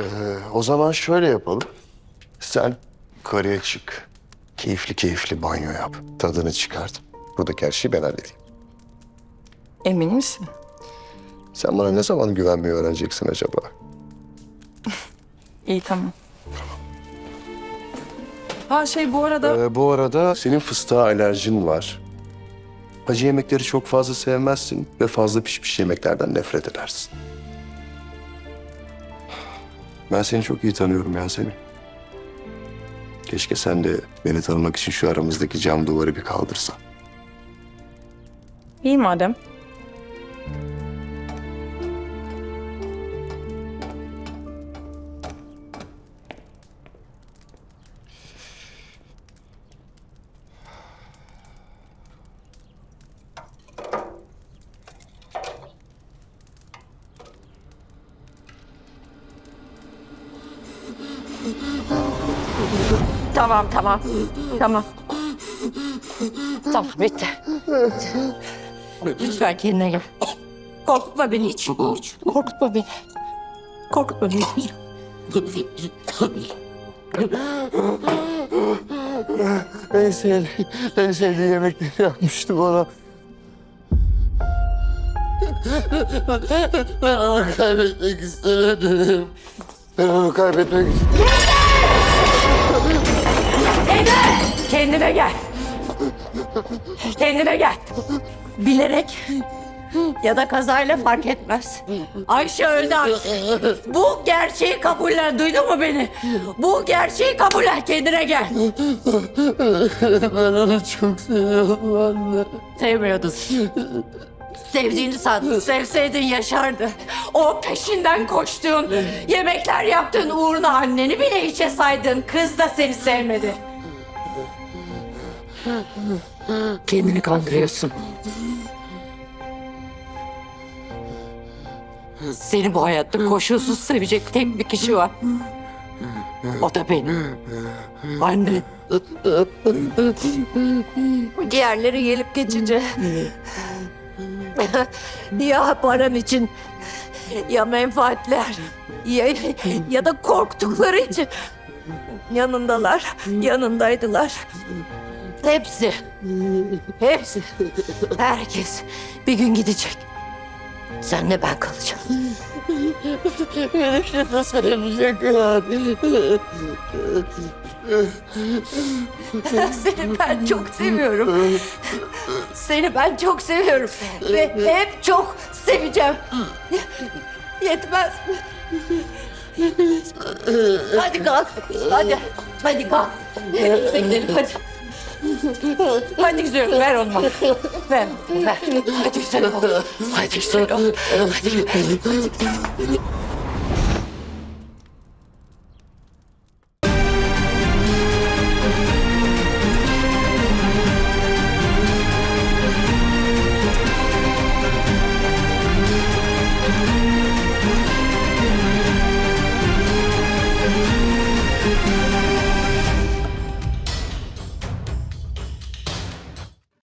Ee, o zaman şöyle yapalım. Sen yukarıya çık. Keyifli keyifli banyo yap. Tadını çıkart. Buradaki her şeyi ben halledeyim. Emin misin? Sen bana ne zaman güvenmeyi öğreneceksin acaba? İyi tamam. Ha şey bu arada Ee, bu arada senin fıstığa alerjin var. Acı yemekleri çok fazla sevmezsin ve fazla pişmiş yemeklerden nefret edersin. Ben seni çok iyi tanıyorum Yasemin. Keşke sen de beni tanımak için şu aramızdaki cam duvarı bir kaldırsan. iyi madem. Tamam tamam. Tamam. Tamam bitti. Lütfen kendine gel. Korkutma beni hiç. hiç. Korkutma beni. Korkutma beni. En sevdiğim, en sevdiği yemekleri yapmıştı bana. Ben onu kaybetmek istemedim. Ben onu kaybetmek istemedim. Kendine gel. Kendine gel. Bilerek ya da kazayla fark etmez. Ayşe öldü artık. Bu gerçeği kabullen. Duydun mu beni? Bu gerçeği kabullen. Kendine gel. Ben onu çok seviyorum anne. Sevmiyordun. Sevdiğini sandın. Sevseydin yaşardı. O peşinden koştuğun, yemekler yaptığın uğruna anneni bile içe saydın. Kız da seni sevmedi. Kendini kandırıyorsun. Seni bu hayatta koşulsuz sevecek tek bir kişi var. O da benim. Anne. Diğerleri gelip geçince ya param için ya menfaatler ya, ya da korktukları için yanındalar, yanındaydılar. Hepsi, hepsi, herkes bir gün gidecek. Senle ben kalacağım. Beni nasıl sevecekler? Seni ben çok seviyorum. Seni ben çok seviyorum. Ve hep çok seveceğim. Yetmez mi? Hadi kalk. Hadi. Hadi kalk. Hadi. Hadi güzelim ver onu bana. Ver, ver. Hadi güzelim. Hadi güzelim. Hadi. Hadi.